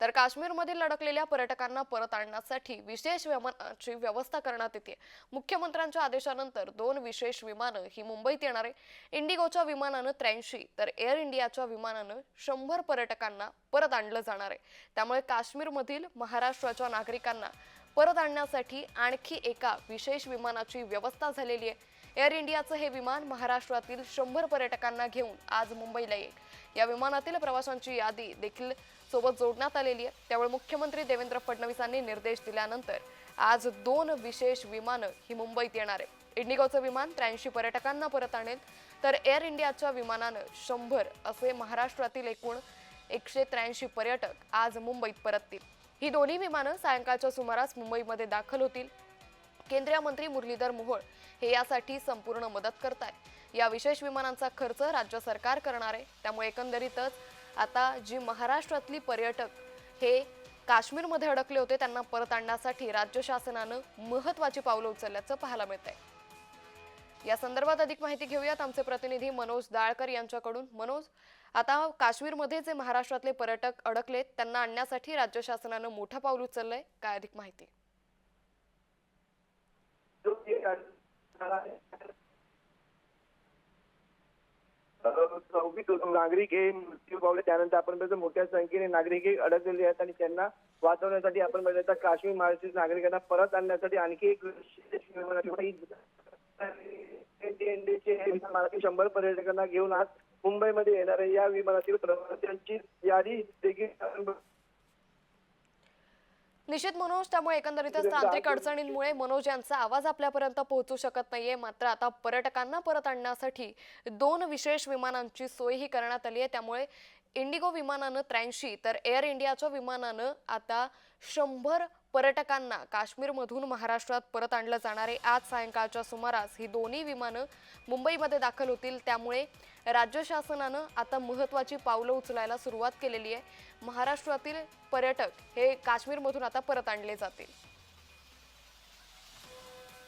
तर काश्मीरमधील अडकलेल्या पर्यटकांना परत आणण्यासाठी विशेष विमानाची व्यवस्था करण्यात येते. मुख्यमंत्र्यांच्या आदेशानंतर दोन विशेष विमानं ही मुंबईत येणार आहे. इंडिगोच्या विमानानं त्र्याऐंशी तर एअर इंडियाच्या विमानानं शंभर पर्यटकांना परत आणलं जाणार आहे. त्यामुळे काश्मीरमधील महाराष्ट्राच्या नागरिकांना परत आणण्यासाठी आणखी एका विशेष विमानाची व्यवस्था झालेली आहे. एअर इंडियाचं हे विमान महाराष्ट्रातील शंभर पर्यटकांना घेऊन आज मुंबईला येईल. या विमानातील प्रवाशांची यादी देखील सोबत जोडण्यात आलेली आहे. त्यामुळे मुख्यमंत्री देवेंद्र फडणवीसांनी निर्देश दिल्यानंतर आज दोन विशेष विमानं ही मुंबईत येणार आहे इंडिगोचं विमान त्र्याऐंशी पर्यटकांना परत आणेल. तर एअर इंडियाच्या विमानानं शंभर असे महाराष्ट्रातील एकूण एकशे त्र्याऐंशी पर्यटक आज मुंबईत परततील. ही दोन्ही विमानं सायंकाळच्या सुमारास मुंबईमध्ये दाखल होतील. केंद्रीय मंत्री मुरलीधर मोहोळ हे यासाठी संपूर्ण मदत करत आहे या विशेष विमानांचा खर्च राज्य सरकार करणार आहे. त्यामुळे एकंदरीतच आता जी महाराष्ट्रातली पर्यटक हे काश्मीरमध्ये अडकले होते त्यांना परत आणण्यासाठी राज्य शासनानं महत्वाची पावलं उचलल्याचं पाहायला मिळत आहे या संदर्भात अधिक माहिती घेऊयात. आमचे प्रतिनिधी मनोज दाळकर यांच्याकडून. मनोज आता काश्मीरमध्ये जे महाराष्ट्रातले पर्यटक अडकलेत त्यांना आणण्यासाठी राज्य शासनानं मोठं पाऊल उचललंय. काय अधिक माहिती? सव्वीस नागरिक हे मृत्यू पावले त्यानंतर आपण मोठ्या संख्येने नागरिक हे अडकलेले आहेत आणि त्यांना वाचवण्यासाठी आपण बघितलं काश्मीर महाराष्ट्रीय नागरिकांना परत आणण्यासाठी आणखी एक शंभर पर्यटकांना घेऊन आज मुंबईमध्ये येणार या विमानातील प्रवाशांची यादी देखील निश्चित मनोज त्यामुळे एकंदरीतच तांत्रिक अडचणींमुळे मनोज यांचा आवाज आपल्यापर्यंत पोहोचू शकत नाहीये. मात्र आता पर्यटकांना परत आणण्यासाठी दोन विशेष विमानांची सोयही करण्यात आली आहे. त्यामुळे इंडिगो विमानानं त्र्याऐंशी तर एअर इंडियाच्या विमानानं आता शंभर पर्यटकांना काश्मीरमधून महाराष्ट्रात परत आणलं जाणारे आज सायंकाळच्या सुमारास ही दोन्ही विमानं मुंबईमध्ये दाखल होतील. त्यामुळे राज्य शासनानं आता महत्त्वाची पावलं उचलायला सुरुवात केलेली आहे. महाराष्ट्रातील पर्यटक हे काश्मीरमधून आता परत आणले जातील.